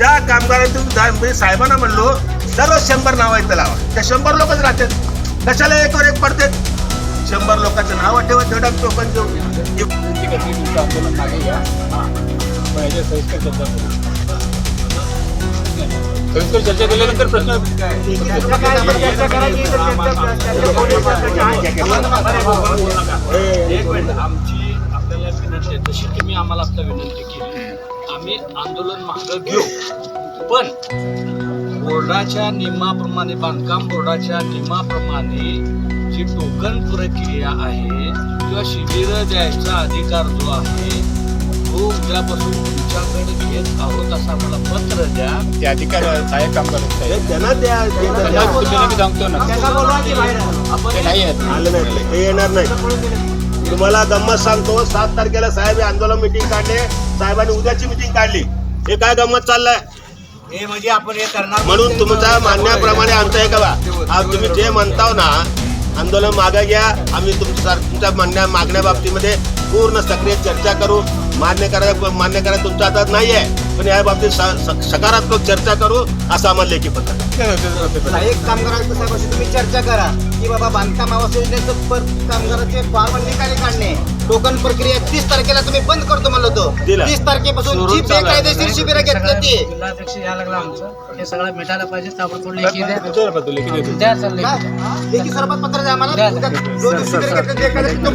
मी साहेबांना म्हणलो सर्व शंभर नाव आहेत लावा. त्या शंभर लोकच राहतात. कशाला एकवर एक पडतात? शंभर लोकांचं नाव ठेवत तेवढा टोकन देऊ सविस्तर चर्चा केल्यानंतर प्रश्न आमची आपल्याला विनंती आहे. तशी तुम्ही आम्हाला आता विनंती केली. आम्ही आंदोलन मागं घेऊ. पण बोर्डाच्या नियमाप्रमाणे बांधकाम बोर्डाच्या नियमाप्रमाणे जी टोकन प्रक्रिया आहे किंवा शिबिर द्यायचा अधिकार जो आहे तो उद्यापासून तुमच्याकडे घेत आहोत असं आम्हाला पत्र द्या. ते अधिकार सहाय्यक कामगार आहेत. त्यांना द्या त्यांना तुम्हाला मी सांगतो ना. ते नाही येणार नाही. तुम्हाला गंमत सांगतो सात तारखेला साहेब हे आंदोलन मिटिंग काढले. साहेबांनी उद्याची मिटिंग काढली. हे काय गंमत चाललंय? हे म्हणजे आपण हे करणार म्हणून तुमच्या मान्याप्रमाणे आमचं हे करा. तुम्ही जे म्हणताव ना आंदोलन मागे घ्या. आम्ही तुमच्या तुमच्या म्हणण्या मागण्या बाबतीमध्ये पूर्ण सक्रिय चर्चा करू. मान्य करा मान्य करा तुमच्या हातात नाही आहे पण या बाबतीत सकारात्मक चर्चा करू असं आम्हाला लेखी पत्र. एक कामगारांचं साहेब अशी तुम्ही चर्चा करा की बाबा बांधकाम आवास योजनेचं पर कामगाराचे फॉर्म निकाली काढणे. टोकन प्रक्रिया तीस तारखेला तुम्ही बंद करतो म्हणलो तो दिला. तीस तारखेपासून जी शिबिरं घेतलं ती जिल्हाध्यक्ष यायला लागला आमचं. हे सगळं मिटायला पाहिजे ताबडतोब लेखी द्या. लेखी देतो. द्या सर लेखी काय? लेखी स्वरूपात पत्र द्या आम्हाला. द्या. उद्या जो दिवशी शिबिरं घेतलं ते एखाद्या